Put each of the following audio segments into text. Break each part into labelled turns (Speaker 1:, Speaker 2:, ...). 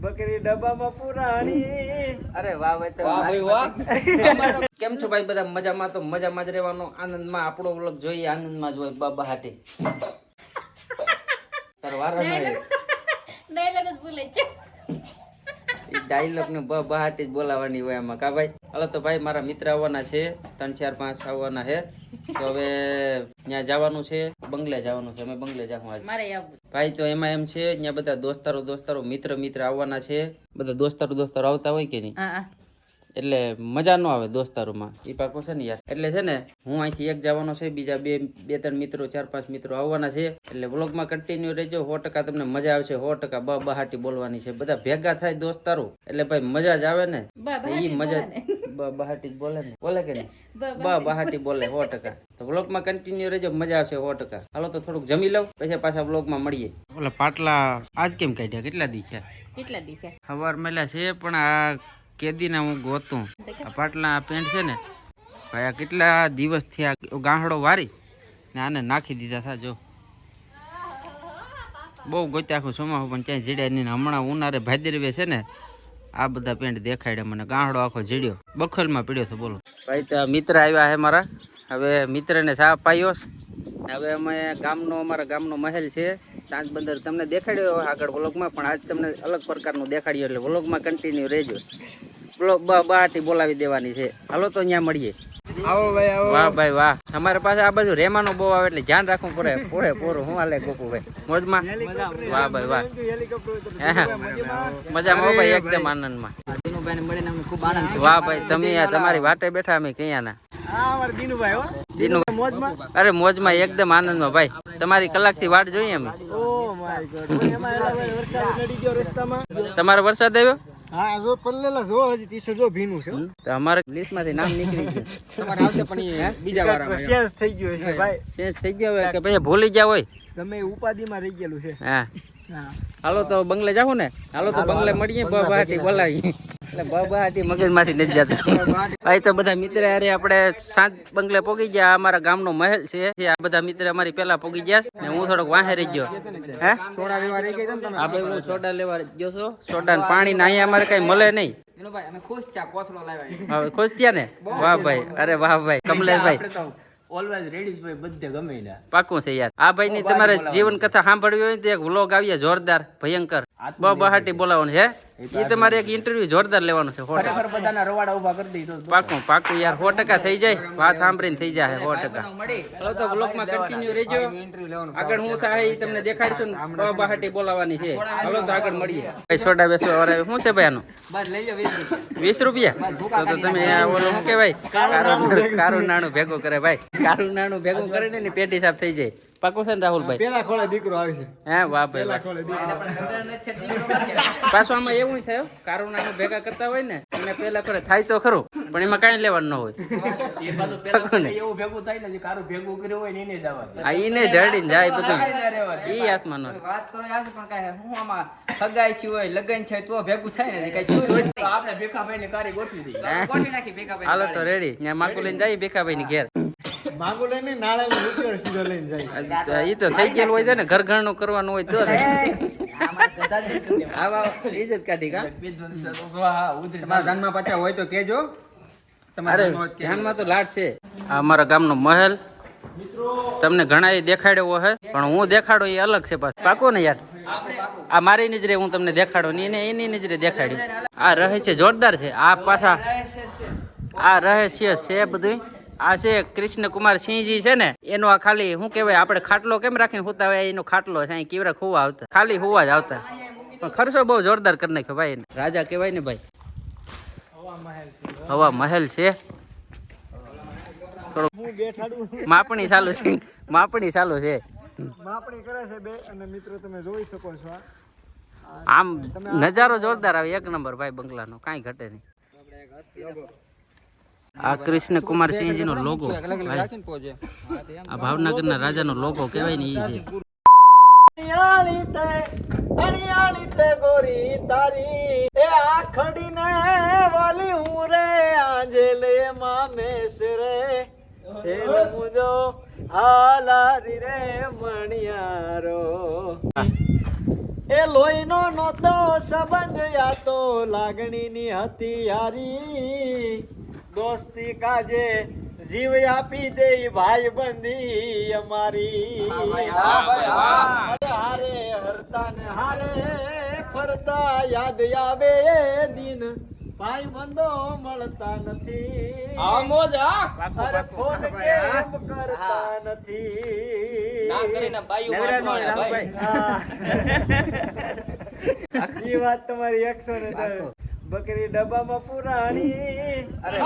Speaker 1: બકરી ડબ્બામાં પુરાણી.
Speaker 2: અરે વાહ ભાઈ તો
Speaker 3: વાહ ભાઈ વાહ.
Speaker 2: કેમ છો ભાઈ બધા? મજામાં તો મજામાં જ રહેવાનો. આનંદમાં આપણો વ્લોગ જોઈએ આનંદમાં જ હોય બાબા હાટે. તાર વારો ના આવ્યો.
Speaker 4: ડાયલોગ ભૂલે છે.
Speaker 2: ડાયલોગ ને બાબા હાટે જ બોલાવાની હોય એમાં કા ભાઈ? હાલો તો ભાઈ મારા મિત્ર આવવાના છે. ત્રણ ચાર પાંચ આવવાના છે. તો હવે ત્યાં જવાનું છે. બંગલે જવાનું છે. અમે બંગલે જવું આજે. ભાઈ તો એમાં એમ છે ત્યાં બધા દોસ્તારો દોસ્તારો મિત્ર મિત્ર આવવાના છે. બધા દોસ્તારો દોસ્તારો આવતા હોય કે નહીં? એટલે મજા ન આવે દોસ્તારોમાં. એ પાકો છે ને યાર. એટલે છે ને હું અહીંથી એક જવાનો છે બીજા બે બે ત્રણ મિત્રો ચાર પાંચ મિત્રો આવવાના છે. એટલે વ્લોગમાં કન્ટિન્યુ રહેજો. સો ટકા તમને મજા આવશે. સો ટકા બ બહાટી બોલવાની છે. બધા ભેગા થાય દોસ્તારો. એટલે ભાઈ મજા જ આવે ને. એ મજા બ બહાટી બોલે ને. બોલે કે નહીં? બ બહાટી. બોલે સો ટકા. તો વ્લોગમાં કન્ટિન્યુ રહેજો મજા આવશે સો ટકા. હાલો તો થોડુંક જમી લઉં પછી પાછા વ્લોગમાં મળીએ. ઓલા પાટલા આજ કેમ કાઢ્યા? કેટલા દી છે?
Speaker 4: કેટલા દી છે?
Speaker 2: સવાર મેલા છે પણ આ કેદીના હું ગોતું. આ પાટલા આ પેન્ટ છે ને ભાઈ આ કેટલા દિવસથી આ ગાંહડો વારી ને આને નાખી દીધા થા જો. બહુ ગોત્યા આખું સોમાહું પણ ક્યાંય જીડ્યા નહીં હમણાં ઉનાળે ભાદરવે છે ને આ બધા પેન્ટ દેખાડ્યા મને. ગાંહડો આખો જીડ્યો બખલમાં પીડ્યો હતો બોલો. ભાઈ, તો મિત્ર આવ્યા છે મારા. હવે મિત્રને સાફ પાયો હવે અમે ગામનો, અમારા ગામનો મહેલ છે. ચાંદ બંદર તમને દેખાડ્યો આગળ વ્લોગમાં, પણ આજ તમને અલગ પ્રકારનું દેખાડ્યું, એટલે વ્લોગમાં કન્ટિન્યુ રહેજો. વ્લોગ બાટી બોલાવી દેવાની છે. હાલો તો અહીંયા મળીએ.
Speaker 3: આવો ભાઈ આવો.
Speaker 2: વાહ ભાઈ વાહ. અમારે પાસે આ બધું રેમાનો બહુ આવે એટલે ધ્યાન રાખવું પડે. પૂરે પૂરું હું હાલે ગોપુભાઈ મોજમાં? વાહ ભાઈ વાહ. મજા મજામાં. ભાઈ એકદમ આનંદમાં.
Speaker 3: દિનુભાઈને મળીને અમને ખૂબ આનંદ
Speaker 2: વાહ ભાઈ તમે આ તમારી વાટે બેઠા અમે ક્યાંના?
Speaker 1: આ અમારા દીનુભાઈ હો.
Speaker 2: દીનું
Speaker 1: મોજમાં.
Speaker 2: અરે મોજમાં એકદમ આનંદમાં ભાઈ. તમારી કલાકથી વાટ જોઈએ અમે.
Speaker 1: Oh my god. એમાં એલા ભાઈ વરસાદ નડી ગયો રસ્તામાં.
Speaker 2: તમારો વરસાદ આવ્યો?
Speaker 1: હા જો પલ્લેલા જો હજી ટી જો ભીનું છે
Speaker 2: તો અમારે લિસ્ટમાંથી નામ નીકળી ગયું.
Speaker 3: તમારે આવશે પણ બીજા વારામાં
Speaker 1: ચેન્જ થઈ ગયો છે ભાઈ.
Speaker 2: ચેન્જ થઈ ગયો હવે કે ભાઈ ભૂલી ગયા હોય?
Speaker 1: તમે ઉપાધિમાં રહી ગયેલું છે.
Speaker 2: હા. હાલો તો બંગલે જાવ ને? હાલો તો બંગલે મળીએ બહાટી બોલાવીએ. એટલે બહાટી મગજમાંથી નથી જતા. ભાઈ તો બધા મિત્ર અરે આપણે સાંજ બંગલે પોગી ગયા. અમારા ગામનો મહેલ છે. આ બધા મિત્ર અમારી પેલા પોગી ગયા ને હું થોડોક વાહે રહી ગયો. હે?
Speaker 3: સોડા લેવા રહી ગઈ છે ને તમે?
Speaker 2: આ ભાઈ હું સોડા લેવા ગયો છો. સોડા ને પાણી ને અહીંયા અમારે કઈ મળે નહીં. હવે ખુશ થયા ને? વાહ ભાઈ. અરે વાહ ભાઈ. કમલેશભાઈ.
Speaker 1: ઓલવેઝ રેડી ભાઈ બધે ગમે
Speaker 2: પાકું છે યાર. આ ભાઈ ની તમારે જીવન કથા સાંભળવી હોય તો એક વ્લોગ આવ્યા જોરદાર ભયંકર. બહાટી બોલાવવાનું છે એ તમારે એક ઇન્ટરવ્યુ જોરદાર લેવાનું છે
Speaker 1: ખરેખર બધાના રવાડા ઊભા કરી દીધો
Speaker 2: પાકું પાકું યાર સો ટકા થઈ જાય વાત સાંભળીને થઈ જાય સો ટકા. ચલો તો બ્લોગમાં કન્ટિન્યુ રહેજો. આગળ હું થાય એ તમને દેખાડશું ને. બહાટી બોલાવવાની છે. ચલો તો આગળ મળીએ. ભાઈ સોડા બેસો અરે શું છે ભાઈ આનું?
Speaker 3: બસ લઈ લો વીસ રૂપિયા.
Speaker 2: તો તો તમે આ ઓલું શું કહેવાય? કારું કારું નાણું. ભેગું કરે ભાઈ. કારું નાણું ભેગું કરે ને પેટી સાફ થઈ જાય. પાકું છે ને રાહુલભાઈ
Speaker 1: પેલા ખોળે દીકરો આવે છે.
Speaker 2: હે વાહ પેલા
Speaker 1: ખોળે દીકરો.
Speaker 2: પાછો આમાં એવું થયો કારોના ભેગા કરતા હોય ને એને પેલા કરે થાય તો ખરું પણ એમાં કાંઈ લેવાનું ન હોય.
Speaker 1: એ પાછું પેલા એવું ભેગું થાય ને જે કારું ભેગું કર્યું હોય ને એને જવા દે.
Speaker 2: આ ઈને જડીને જાય બધું. ઈ આત્માનો ન
Speaker 3: વાત કરો યાર પણ કાંઈ હું આમાં સગાઈ છે હોય લગન છે તો ભેગું થાય ને કઈ
Speaker 1: આપણે ભેખાભાઈ ને કારી ગોઠવી દઈએ.
Speaker 3: ગોઠવી નાખી ભેગા ભાઈ
Speaker 2: હાલો તો રેડી ત્યાં માકુ લઈને જાય ભેખાભાઈ ની ઘેર.
Speaker 1: માંગુ લઈને નાળે ઉતર સીધો લઈને જાય.
Speaker 2: એ તો થઈ ગયેલું હોય છે ને ઘર ઘરનું કરવાનું હોય તો. આવા ઇજ્જત કાઢી કા?
Speaker 5: તમારા ધ્યાનમાં પાછા હોય તો કેજો તમારે ધ્યાનમાં તો કહેજો.
Speaker 2: ધ્યાનમાં તો લાટ છે. આ અમારા ગામનો મહેલ. તમને ઘણા એ દેખાડ્યો હે પણ હું દેખાડો એ અલગ છે પાછું. પાકો ને યાર. આ મારી નજરે હું તમને દેખાડો ને એને એની નજરે દેખાડ્યું. આ રહસ્ય જોરદાર છે. આ પાછા આ રહસ્ય છે બધું આ છે કૃષ્ણકુમાર સિંહજી છે ને એનો આ ખાલી શું કહેવાય આપણે ખાટલો કેમ રાખીને હોતા હોય એનો ખાટલો છે અહીં કેવરા ખુવા આવતા. ખાલી હોવા જ આવતા. પણ ખર્ચો બહુ જોરદાર કરી નાખ્યો ભાઈ એને. રાજા કહેવાય ને ભાઈ. હવા મહેલ છે. માપણી ચાલુ છે. માપણી ચાલુ છે.
Speaker 1: માપણી કરે છે બે અને મિત્રો તમે જોઈ શકો છો
Speaker 2: આમ નજારો જોરદાર આવે. એક નંબર ભાઈ બંગલાનો. કાંઈ ઘટે નહીં. આ કૃષ્ણ કુમાર સિંહજી નો લોગો આ ભાવનગર ના
Speaker 1: રાજા નો લોગો કેવાય ને એ
Speaker 6: એ લોહીનો નહોતો સંબંધ, યા તો લાગણીની હતી યારી દોસ્તી કાજે જીવ આપી દે ભાઈ બંધી અમારી. હારે હરતા ને હારે ફરતા યાદ આવે એ દિન. ભાઈ બંધો મળતા નથી. ફોન કેમ કરતા નથી? વાત તમારી એકસો ને. બકરી ડબ્બામાં પુરાણી
Speaker 1: અરે.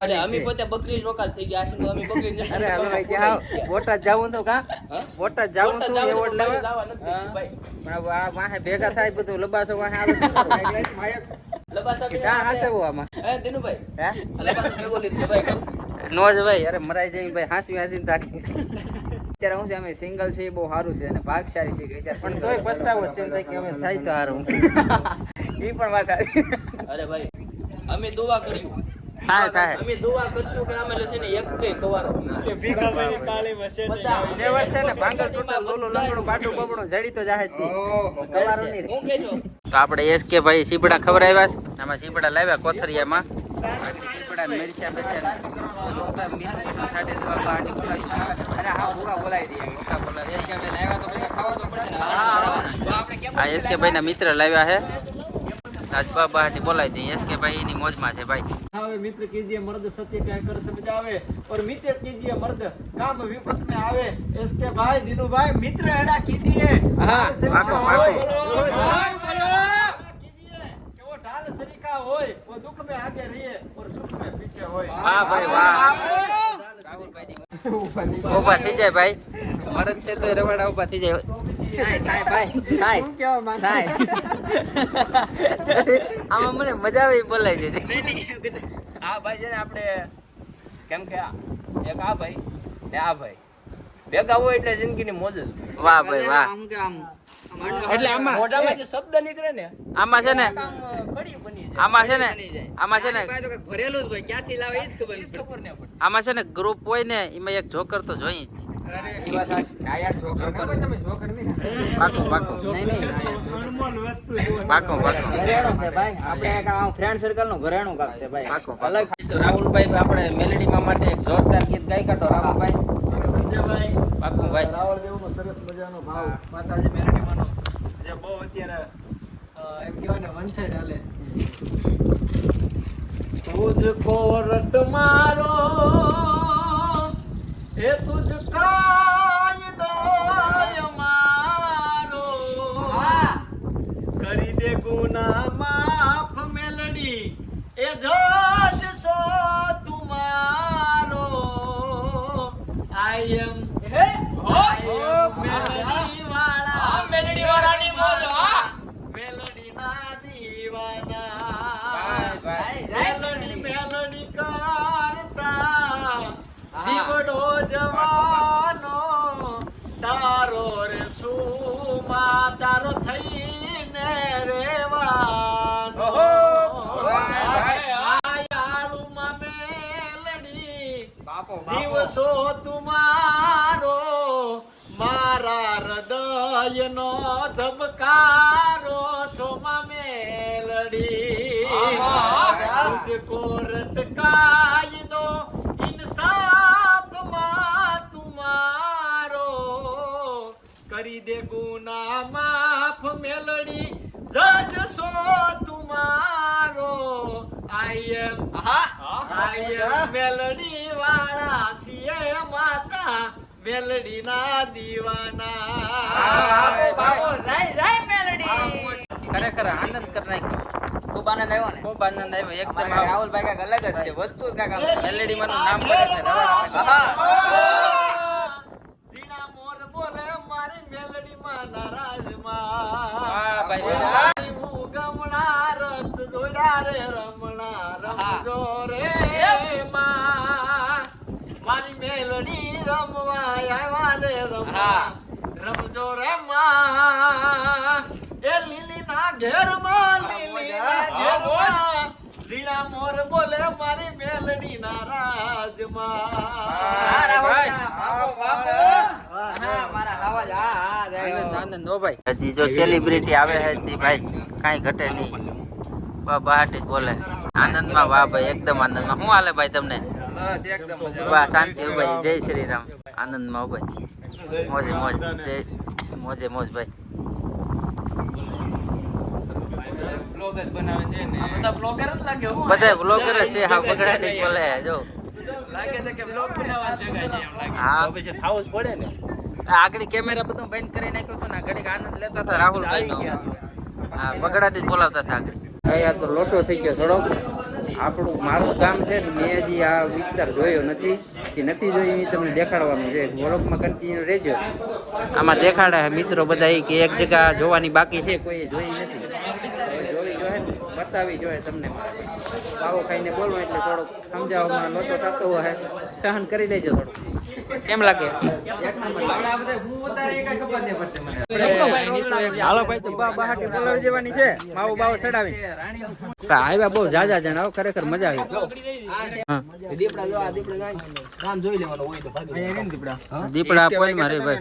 Speaker 1: અરે અમે પોતે બકરી જ થઈ ગયા છે, તો અમે બકરી
Speaker 2: અરે હવે આવો? બોટાદ જાવું તો કા? બોટાદ જાવું તો
Speaker 1: જાવું
Speaker 2: એવોર્ડ લેવા
Speaker 1: જવા નથી
Speaker 2: હા.
Speaker 1: ભાઈ.
Speaker 2: પણ આ વાહે ભેગા થાય બધું લબાસો વાહે આવે
Speaker 1: લબાસો
Speaker 2: ક્યાં
Speaker 1: આપણે-
Speaker 2: આમાં
Speaker 1: હે, દિનુભાઈ?
Speaker 2: હે
Speaker 1: લબાસો ભેગો લીધો ભાઈ.
Speaker 2: નો જ ભાઈ અરે મરાઈ જઈ ભાઈ હાંસી હાંસીને તાકી અત્યારે હું છે અમે સિંગલ છે બહુ સારું છે અને ભાગશાળી છે પણ તોય પસ્તાવો છે થાય કે અમે થાય તો સારું. એ પણ વાત.
Speaker 1: અરે ભાઈ અમે દુવા કર્યું
Speaker 2: થાય થાય.
Speaker 1: અમે દુવા કરશું કે અમે છે ને એક કઈ કવાનો
Speaker 6: કે ભીખાભાઈની કાળી મશેની
Speaker 1: બધા
Speaker 2: વર્ષે ને ભાંગર ટોટલ લોલો લંગડું બાટું બબડું જડી તો જાહે તે.
Speaker 1: હું કેજો?
Speaker 2: તો આપણે એસ કે ભાઈ સીપડા ખવડાવ્યા છે. આમાં સીપડા લાવ્યા કોથરિયામાં. મરચા
Speaker 3: દઈએ
Speaker 2: ભૂકા ભાઈ ના મિત્ર લાવ્યા છે. ભાઈ.
Speaker 6: મિત્ર કીજીએ મર્દ સત્ય ક્યાં કર સમજ આવે ઓર મિત્ર કીજીએ મર્દ
Speaker 2: કામ
Speaker 6: વિપત
Speaker 2: મે
Speaker 6: આવે. એસ કે ભાઈ દિનુભાઈ મિત્ર એડા કીજીએ. હા. दुख में आगे रहिए और सुख में पीछे होय
Speaker 2: વાહ ભાઈ વાહ ઉભા થઈ જાય ભાઈ મરદ છે તો રવાડા ઉભા થઈ જાય
Speaker 3: થાય થાય ભાઈ થાય
Speaker 5: શું કહેવા માંગે?
Speaker 3: થાય
Speaker 2: આમાં મને મજા આવે એ બોલાઈ દેજે
Speaker 1: આ ભાઈ છે ને આપણે કેમ કે આ એક આ ભાઈ ને આ ભાઈ ભેગા હોય એટલે જિંદગીની મોજ જ
Speaker 2: વાહ ભાઈ વાહ
Speaker 3: આમ કે આમ
Speaker 2: એટલે આમાં
Speaker 1: મોઢામાં જે શબ્દ નીકળે ને
Speaker 2: આમાં છે ને
Speaker 1: કામ કડી બની જાય.
Speaker 2: આમાં છે ને આમાં છે ને
Speaker 3: ભરેલું જ હોય. ક્યાંથી લાવે એ જ ખબર
Speaker 1: ઈ જ
Speaker 3: નથી
Speaker 1: ખબર ન પડે.
Speaker 2: આમાં છે ને ગ્રુપ હોય ને એમાં એક જોકર તો જોઈ જ.
Speaker 5: આ યાર જોકર ના હોય, તમે જોકર નહીં.
Speaker 2: પાકું પાકું
Speaker 3: નહીં નહીં.
Speaker 6: અણમોલ વસ્તુ છે.
Speaker 2: પાકું પાકું
Speaker 3: ઘરેણું છે ભાઈ. આપણે આમ ફ્રેન્ડ સર્કલ ઘરેણું કાક છે ભાઈ.
Speaker 2: પાકું
Speaker 3: અલગ
Speaker 2: તો રાહુલભાઈ આપણે મેલેડીમાં માટે એક જોરદાર ગીત ગાઈ કાઢો રાહુલભાઈ.
Speaker 6: સંજયભાઈ
Speaker 2: પાકું ભાઈ.
Speaker 6: સરસ મજાનો ભાવ. માતાજી મેરડીમાંનો જે બહુ અત્યારે એમ કહેવાય ને વન સાઈડ હાલે તુજકો રટ મારો એ તુજ કાયદો મારો. કરી દે ગુના માફ મેલડી. એ જજ
Speaker 3: બાપો
Speaker 6: સો તુમારો? મારા હૃદયનો ધબકારો છો મેલડી. તુજકો રટકાઈ દો ઇન્સાફમાં તુમારો. કરી દે ગુના માફ મેલડી જજ સો તુમારો આઈ એમ આઈ એમ મેલડી વાળા. મેલડી ના દીવાના
Speaker 2: ખરેખર આનંદ કરી નાખ્યો.
Speaker 3: ખૂબ આનંદ આવ્યો ને.
Speaker 2: ખૂબ આનંદ આવ્યો એકદમ
Speaker 3: રાહુલભાઈ કાંક અલગ જ છે. વસ્તુ જ.
Speaker 2: મેલેડી નામ પડે છે
Speaker 6: ઝીણા મોર બોલે મારી મેલડી માં નારાજ
Speaker 2: ભાઈ,
Speaker 6: હું ગમણા રથ જોડા રે રમણા રમજો રે માં. મારી મેલડી રમવા આવ્યા રે રમવા રમજો રે માં એ લીલી ના ઘેરમાં લીલી ના ઘેરમાં ઝીણા મોર બોલે મારી મેલડી ના
Speaker 2: રાજમાં જો સેલિબ્રિટી આવે છે ભાઈ કાંઈ ઘટે નહીં. બા જ બોલે. આનંદમાં વાહ ભાઈ એકદમ આનંદમાં. શું હાલે ભાઈ તમને? વાહ શાંતિ ભાઈ. જય શ્રી રામ. આનંદમાં ભાઈ. મોજે મોજ. જય મોજે મોજ ભાઈ.
Speaker 1: બધા બ્લોગર જ લાગે હું.
Speaker 2: બધા બ્લોગર છે હા બગડાટી જ. બોલે જો હા.
Speaker 1: પછી થાવું જ પડે ને.
Speaker 2: આગળ કેમેરા બધું બંધ કરી નાખ્યો હતો ને ઘડીક આનંદ લેતા હતા રાહુલભાઈ નો. હા બગડાટી જ બોલાવતા હતા આગળ. અહીંયા તો લોટો થઈ ગયો થોડો આપણું મારું ગામ છે ને મેં હજી આ વિસ્તાર જોયો નથી. કે નથી જોઈ એ તમને દેખાડવાનું છે. વ્લોગમાં કન્ટિન્યુ રહેજો. આમાં દેખાડે મિત્રો બધા કે એક જગ્યા જોવાની બાકી છે. કોઈ જોઈ નથી. જોઈ જોઈએ બતાવી જોઈએ તમને. પાવો ખાઈને બોલો એટલે થોડોક સમજાવવામાં લોચો થતો હોય. સહન કરી લેજો થોડું કેમ લાગે? હાલો ભાઈ તો બહાટી બોલાવી દેવાની છે. માવો બાવો ચડાવી આવ્યા બહુ જાજા જણ આવો ખરેખર મજા આવી.
Speaker 1: દીપડા જો દીપડા
Speaker 2: મારે ભાઈ.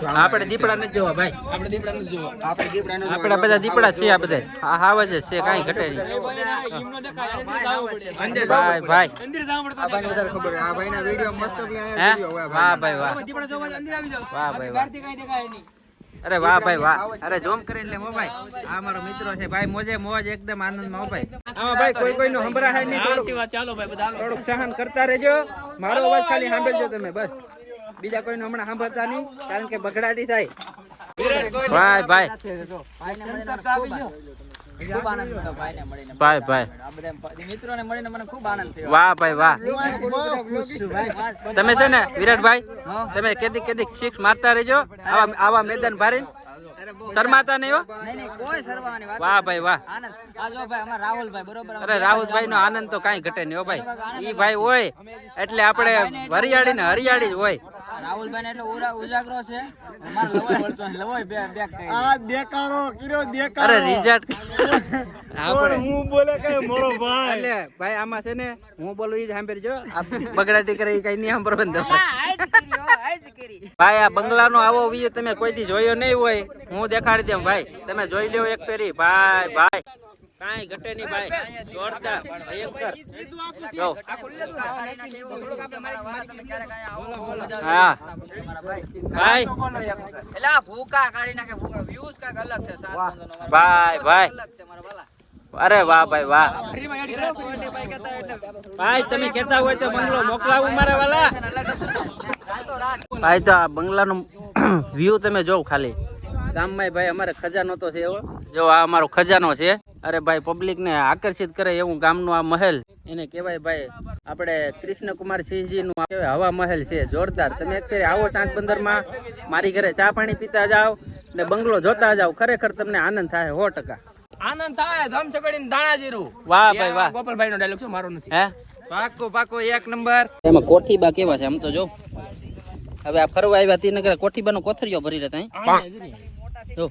Speaker 5: છે.
Speaker 2: આપણે નથી જોવા ભાઈ.
Speaker 1: આપણે દીપડા નથી જોવા.
Speaker 5: આપણે
Speaker 2: બધા દીપડા છીએ આ બધા. આ હાવ જ છે કાંઈ ઘટે નહીં. ભાઈ ભાઈ
Speaker 5: આ વધારે ખબર વીડિયો મસ્ત
Speaker 2: વાહ. ભાઈ વાહ. વાહ ભાઈ વાહ. અરે વાહ ભાઈ વાહ. અરે જોમ કરીને લે મો ભાઈ. આ મારો મિત્રો છે. ભાઈ મોજે મોજ એકદમ આનંદમાં માં ભાઈ. આમાં ભાઈ કોઈ કોઈ નો હે નહીં થોડુંક
Speaker 1: ચાલો ભાઈ બધા
Speaker 2: થોડુંક સહન કરતા રહેજો. મારો અવાજ ખાલી સાંભળજો તમે બસ. બીજા કોઈનો હમણાં સાંભળતા નહીં કારણ કે બગડાટી થાય. ભાઈ ભાઈ.
Speaker 3: મળીને
Speaker 2: ભાઈ ભાઈ.
Speaker 3: મિત્રોને મળીને મને ખૂબ આનંદ થયો
Speaker 2: વાહ ભાઈ વાહ. તમે છે ને વિરાટભાઈ તમે કેદી કેદી સિક્સ મારતા રહેજો. આવા આવા મેદાન ભારી. શરમાતા નહીં હો?
Speaker 3: કોઈ વાત
Speaker 2: વાહ ભાઈ વાહ.
Speaker 3: આનંદ. આ જો ભાઈ અમારા રાહુલભાઈ બરોબર?
Speaker 2: અરે રાહુલભાઈ નો આનંદ તો કાંઈ ઘટે નહીં હો ભાઈ. ઈ ભાઈ હોય એટલે આપણે હરિયાળી ને હરિયાળી જ હોય.
Speaker 3: રાહુલભાઈ ને એટલો ઉજાગરો છે. મારે લવાય વળતો લવાય બે બેક કરી
Speaker 6: આ દેખાડો કિરો દેખાડો
Speaker 2: અરે રિઝલ્ટ આપણે
Speaker 6: હું બોલે. કઈ મોરો ભાઈ.
Speaker 2: એટલે ભાઈ આમાં છે ને હું બોલું ઈ જ સાંભળજો. આ બગડાટી કરે ઈ કઈ નહીં ભાઈ આ બંગલાનો આવો વ્યૂ તમે કોઈ દી જોયો નહીં હોય. હું દેખાડી દઉં ભાઈ. તમે જોઈ લ્યો એક ફેરી. ભાઈ ભાઈ. કાંઈ ઘટે નહીં ભાઈ જોરદાર ભયંકર હા ભાઈ
Speaker 3: એલા ભૂકા કાઢી નાખે ભૂકા વ્યૂઝ કાક અલગ છે
Speaker 2: ભાઈ ભાઈ
Speaker 3: અલગ છે મારા વાલા
Speaker 2: અરે વાહ ભાઈ વાહ ભાઈ તમે કેતા હોય તો બંગલો મોકલાવું મારા વાલા ભાઈ તો આ બંગલાનો વ્યૂ તમે જોવ ખાલી ગામમાં ભાઈ અમારે ખજાનો તો છે એવો જો આ અમારો ખજાનો છે અરે ભાઈ પબ્લિક ને આકર્ષિત કરે એવું ગામનું આ મહેલ. એને કહેવાય ભાઈ આપણે કૃષ્ણકુમાર સિંહજી નું કહેવાય હવા મહેલ છે જોરદાર. તમે એક ફેરી આવો ચાંદ બંદરમાં મારી ઘરે ચા પાણી પીતા જાઓ ને બંગલો જોતા જાઓ. ખરેખર તમને આનંદ થાય સો ટકા.
Speaker 1: આનંદ થાય ધમ સગડીને દાણા જીરું.
Speaker 2: વાહ ભાઈ વાહ.
Speaker 1: ગોપાલભાઈ નો ડાયલોગ છે મારો નથી.
Speaker 2: હે?
Speaker 3: પાકો પાકો એક નંબર.
Speaker 2: એમાં કોઠીબા કેવા છે આમ તો જો. હવે આ ફરવા આવ્યા તી નગર કોઠીબાનો કોથરિયો ભરી લેતા અહીં. જો.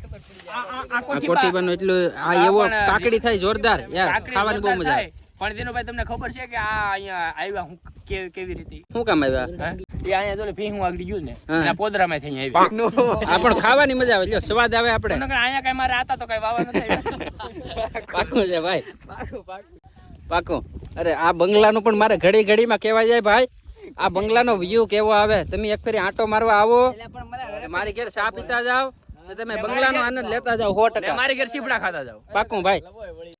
Speaker 2: આ કોઠીબાનો એટલું આ એવો કાકડી થાય જોરદાર યાર ખાવાની બહુ મજા આવે.
Speaker 1: પણ દિનુભાઈ તમને ખબર છે કે આ અહીંયા આવ્યા હું કેવી રીતે?
Speaker 2: શું કામ આવ્યા?
Speaker 1: એ અહીંયા જો ભી હું આગળ ગયું ને એના પોદરામાં થઈ આવી.
Speaker 2: આ પણ ખાવાની મજા આવે લ્યો સ્વાદ આવે આપણે.
Speaker 1: નકર અહીંયા કઈ મારે આતા તો કઈ વાવા નથી
Speaker 2: પાકું છે ભાઈ. પાકું. અરે આ બંગલાનું પણ મારે ઘડી ઘડીમાં કેવા જાય ભાઈ. આ બંગલાનો વ્યૂ કેવો આવે? તમે એક ફેરી આંટો મારવા આવો. મારી ઘેર ચા પીતા જાઓ. તો તમે બંગલાનો આનંદ લેતા જાઓ સો ટકા.
Speaker 1: મારી ઘેર સીપડા ખાતા જાવ
Speaker 2: પાકું ભાઈ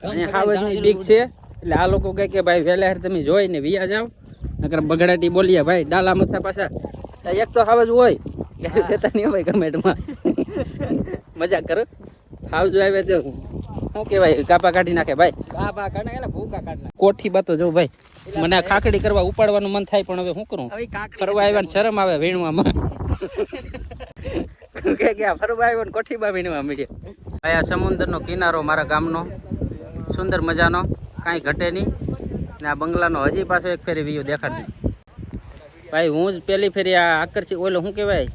Speaker 2: અહીંયા હાવજની બીક છે એટલે આ લોકો કહે કે ભાઈ વહેલા તમે જોઈ ને વિયા નકર બગડાટી બોલીએ ભાઈ ડાલા મથા પાછા. એક તો હાવજ હોય ત્યારે દેતા નહીં હોય કમેન્ટમાં. મજાક કરો. હાવજ આવે તો શું કહેવાય કાપા કાઢી નાખે ભાઈ.
Speaker 3: કાપા કાઢે એટલે ભૂકા કાઢ નાખે.
Speaker 2: કોઠી બાતો જો ભાઈ મને આ ખાખડી કરવા ઉપાડવાનું મન થાય પણ હવે શું કરું? ફરવા આવ્યા શરમ આવે વીણવામાં. કે ગયા ફરવા આવ્યો ને કોઠીબા વીણવા મળ્યો ભાઈ આ સમુદ્રનો કિનારો મારા ગામનો. સુંદર મજાનો. કાંઈ ઘટે નહીં. ને આ બંગલાનો હજી પાછો એક ફેરી વ્યૂ દેખાડે ભાઈ હું જ પેલી ફેરી આ આકર્ષિત ઓલો શું કહેવાય?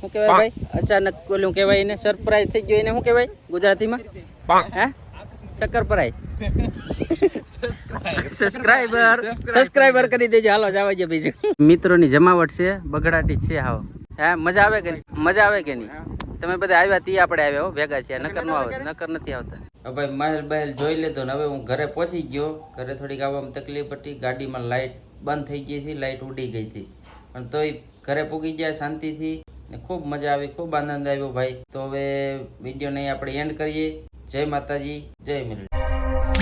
Speaker 2: શું કહેવાય ભાઈ? અચાનક ઓલું કહેવાય એને? સરપ્રાઈઝ થઈ ગયો એને શું કહેવાય? ગુજરાતીમાં? હે? શક્કરપરાઈ. સબસ્ક્રાઇબર સબસ્ક્રાઇબર કરી દેજો. હાલો જવા બીજું. મિત્રોની જમાવટ છે બગડાટી છે હાવ હે મજા આવે કે નહીં? મજા આવે કે નહીં? તમે બધા આવ્યા તી આપણે આવ્યા હો ભેગા છે નકર નો આવે નકર નથી આવતા. હવે મહેલ બહેલ જોઈ લીધો ને હવે હું ઘરે પહોંચી ગયો. ઘરે થોડીક આવવામાં તકલીફ હતી. ગાડીમાં લાઇટ બંધ થઈ ગઈ હતી લાઇટ ઉડી ગઈ હતી. પણ તોય ઘરે પૂગી ગયા શાંતિથી. ને ખૂબ મજા આવી ખૂબ આનંદ આવ્યો ભાઈ. તો હવે વિડીયોને આપણે એન્ડ કરીએ. જય માતાજી જય મેરડી